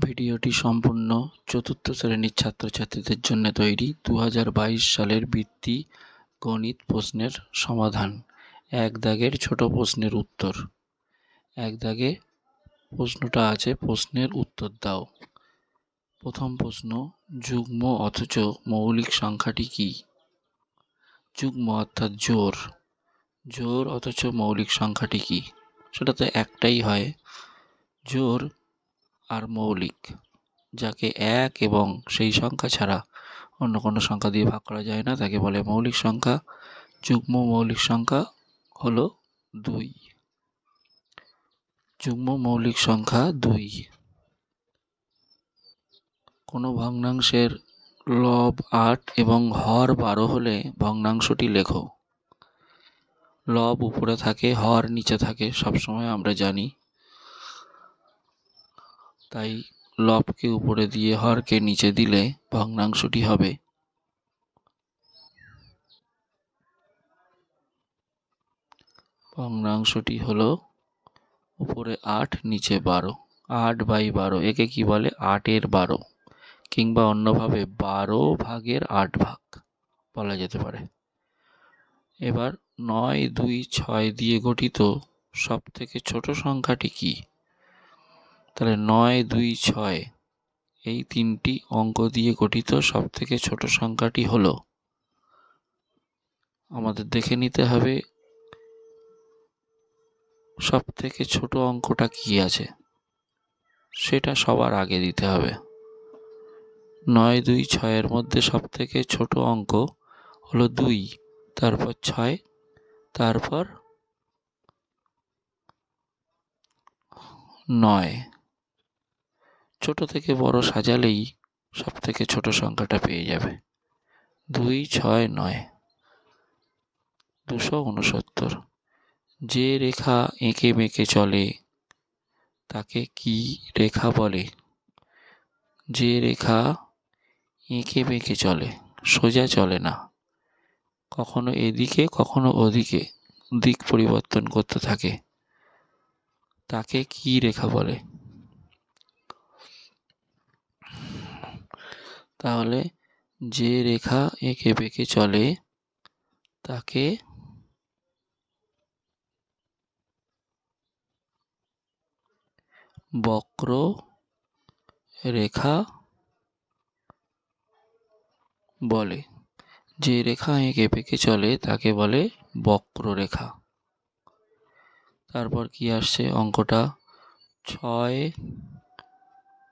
ভিডিওটি সম্পূর্ণ চতুর্থ শ্রেণির ছাত্রছাত্রীদের জন্য তৈরি দু হাজার বাইশ সালের বৃত্তি গণিত প্রশ্নের সমাধান। এক দাগের ছোট প্রশ্নের উত্তর। এক দাগে প্রশ্নটা আছে, প্রশ্নের উত্তর দাও। প্রথম প্রশ্ন, যুগ্ম অথচ মৌলিক সংখ্যাটি কী? যুগ্ম অর্থাৎ জোর। জোর অথচ মৌলিক সংখ্যাটি কী? সেটা তো একটাই হয়, জোর আর মৌলিক, যাকে এক এবং সেই সংখ্যা ছাড়া অন্য কোনো সংখ্যা দিয়ে ভাগ করা যায় না, তাকে বলে মৌলিক সংখ্যা। যুগ্ম মৌলিক সংখ্যা হলো দুই। যুগ্ম মৌলিক সংখ্যা দুই। কোনো ভগ্নাংশের লব আট এবং হর বারো হলে ভগ্নাংশটি লেখো। লব উপরে থাকে, হর নিচে থাকে, সবসময় আমরা জানি। তাই লবকে উপরে দিয়ে হরকে নিচে দিলে ভগ্নাংশটি হবে। ভগ্নাংশটি হলো উপরে আট, নিচে বারো। আট বাই বারো, একে কি বলে? আটের বারো। কিংবা অন্যভাবে বারো ভাগের আট ভাগ বলা যেতে পারে। এবার নয়, দুই, ছয় দিয়ে গঠিত সব থেকে ছোট সংখ্যাটি কি? তাহলে নয়, দুই, ছয়। এই তিনটি অঙ্ক দিয়ে গঠিত সব থেকে ছোট সংখ্যাটি হলো। আমাদের দেখে নিতে হবে সব থেকে ছোট অঙ্কটা কি আছে। সেটা সবার আগে দিতে হবে। নয়, দুই, ছয়ের মধ্যে সব থেকে ছোট অঙ্ক হলো দুই, তারপর ছয়, তারপর নয়। ছোট থেকে বড় সাজালেই সব থেকে ছোট সংখ্যাটা পেয়ে যাবে। দুই, ছয়, নয়। দুশো উনসত্তর যে রেখা এঁকে বেঁকে চলে, তাকে কি রেখা বলে? যে রেখা এঁকে বেঁকে চলে, সোজা চলে না। কখনো এদিকে, কখনো ওদিকে, দিক পরিবর্তন করতে থাকে। তাকে কি রেখা বলে? তাহলে যে রেখা এঁকে বেঁকে চলে, তাকে বক্র রেখা বলে। যে রেখা এঁকে বেঁকে চলে, তাকে বলে বক্র রেখা। তারপর কি আসছে? অঙ্কটা ছয়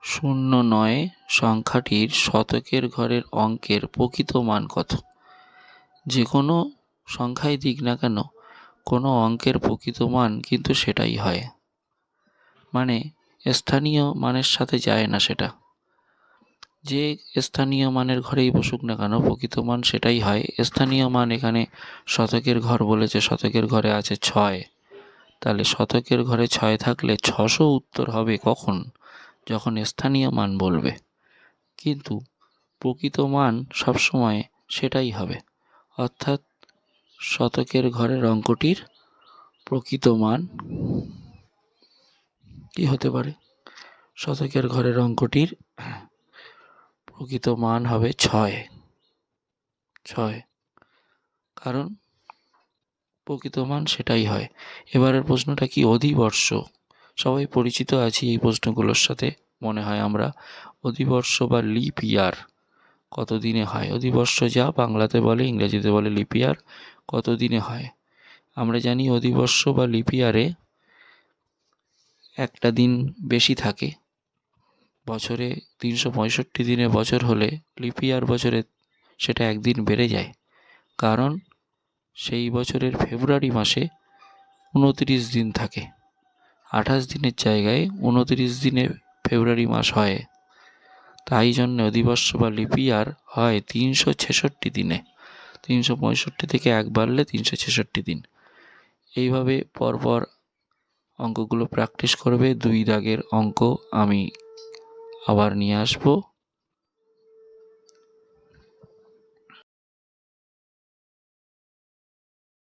শূন্য নয় সংখ্যাটির শতকের ঘরের অঙ্কের প্রকৃত মান কত? যে কোনো সংখ্যাই দিক না কেন, কোনো অঙ্কের প্রকৃত মান কিন্তু সেটাই হয়। মানে স্থানীয় মানের সাথে যায় না সেটা। যে স্থানীয় মানের ঘরেই বসুক না কেন, প্রকৃত মান সেটাই হয়। স্থানীয় মান এখানে শতকের ঘর বলেছে, শতকের ঘরে আছে ছয়। তাহলে শতকের ঘরে ছয় থাকলে ছশো উত্তর হবে কখন? যখন স্থানীয় মান বলবে। কিন্তু প্রকৃত মান সবসময় সেটাই হবে। অর্থাৎ শতকের ঘরের অঙ্কটির প্রকৃত মান কি হতে পারে? শতকের ঘরের অঙ্কটির প্রকৃত মান হবে ছয়। ছয়। কারণ প্রকৃত মান সেটাই হয়। এবারের প্রশ্নটা কি? অধিবর্ষ। সবাই পরিচিত আছি এই প্রশ্নগুলোর সাথে। মনে হয় আমরা অধিবর্ষ বা লিপ ইয়ার। কত দিনে হয়? অধিবর্ষ যা বাংলাতে বলে, ইংরেজিতে বলে লিপ ইয়ার। কত দিনে হয়? আমরা জানি অধিবর্ষ বা লিপ ইয়ারে একটা দিন বেশি থাকে। বছরে তিনশো পঁয়ষট্টি দিনে বছর হলে লিপ ইয়ার বছরে সেটা একদিন বেড়ে যায়। কারণ সেই বছরের ফেব্রুয়ারি মাসে উনত্রিশ দিন থাকে। আঠাশ দিনের জায়গায় উনত্রিশ দিনে ফেব্রুয়ারি মাস হয়। তাই জন্য অধিবর্ষ বা লিপিয়ার হয় তিনশো ছেষট্টি দিনে। তিনশো পঁয়ষট্টি থেকে এক বাড়লে তিনশো ছেষট্টি দিন। এইভাবে পরপর অঙ্কগুলো প্র্যাকটিস করবে। দুই দাগের অঙ্ক আমি আবার নিয়ে আসব।